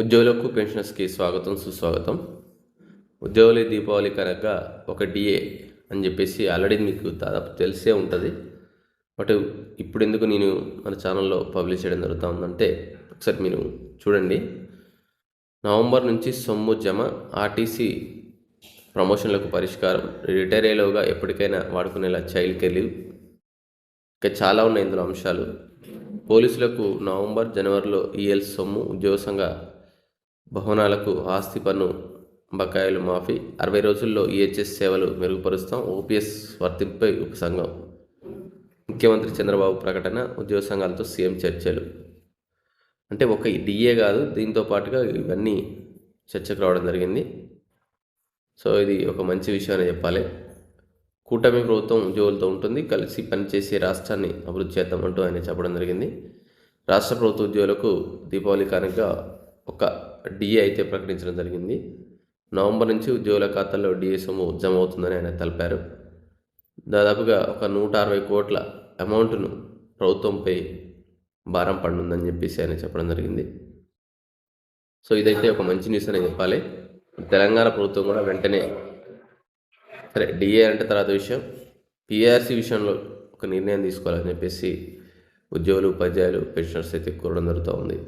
ఉద్యోగులకు పెన్షనర్స్కి స్వాగతం సుస్వాగతం. ఉద్యోగుల దీపావళి కనుక ఒక డిఏ అని చెప్పేసి ఆల్రెడీ మీకు దాదాపు తెలిసే ఉంటుంది. బట్ ఇప్పుడు ఎందుకు నేను మన ఛానల్లో పబ్లిష్ చేయడం జరుగుతూ ఉందంటే ఒకసారి మీరు చూడండి. నవంబర్ నుంచి సొమ్ము జమ ఆర్టీసీ ప్రమోషన్లకు పరిష్కారం రిటైర్ అయ్యేలోగా ఎప్పటికైనా వాడుకునేలా చైల్డ్ కేర్ లీవ్. ఇంకా చాలా ఉన్నాయి ఇందులో అంశాలు. పోలీసులకు నవంబర్ జనవరిలో ఈఎల్ సొమ్ము ఉద్యోగ సంఘ భవనాలకు ఆస్తి పన్ను బకాయిలు మాఫీ అరవై రోజుల్లో ఈహెచ్ఎస్ సేవలు మెరుగుపరుస్తాం. ఓపీఎస్ వర్తింపై ఉపసంఘం ముఖ్యమంత్రి చంద్రబాబు ప్రకటన ఉద్యోగ సంఘాలతో సీఎం చర్చలు. అంటే ఒక డిఏ కాదు దీంతో పాటుగా ఇవన్నీ చర్చకు రావడం జరిగింది. సో ఇది ఒక మంచి విషయం అని చెప్పాలి. కూటమి ప్రభుత్వం ఉద్యోగులతో ఉంటుంది కలిసి పనిచేసే రాష్ట్రాన్ని అభివృద్ధి చేద్దామంటూ ఆయన చెప్పడం జరిగింది. రాష్ట్ర ప్రభుత్వ ఉద్యోగులకు దీపావళి కానుక ఒక డిఏ అయితే ప్రకటించడం జరిగింది. నవంబర్ నుంచి ఉద్యోగుల ఖాతాల్లో డిఏ సొమ్ము జమ అవుతుందని ఆయన తెలిపారు. దాదాపుగా ఒక నూట అరవై కోట్ల అమౌంట్ను ప్రభుత్వంపై భారం పడుతుందని చెప్పేసి ఆయన చెప్పడం జరిగింది. సో ఇదైతే ఒక మంచి న్యూస్ అని చెప్పాలి. తెలంగాణ ప్రభుత్వం కూడా వెంటనే సరే డిఏ అంటే తర్వాత విషయం. పిఆర్సీ విషయంలో ఒక నిర్ణయం తీసుకోవాలని చెప్పేసి ఉద్యోగులు ఉపాధ్యాయులు పెన్షనర్స్ అయితే కోరడం జరుగుతూ ఉంది.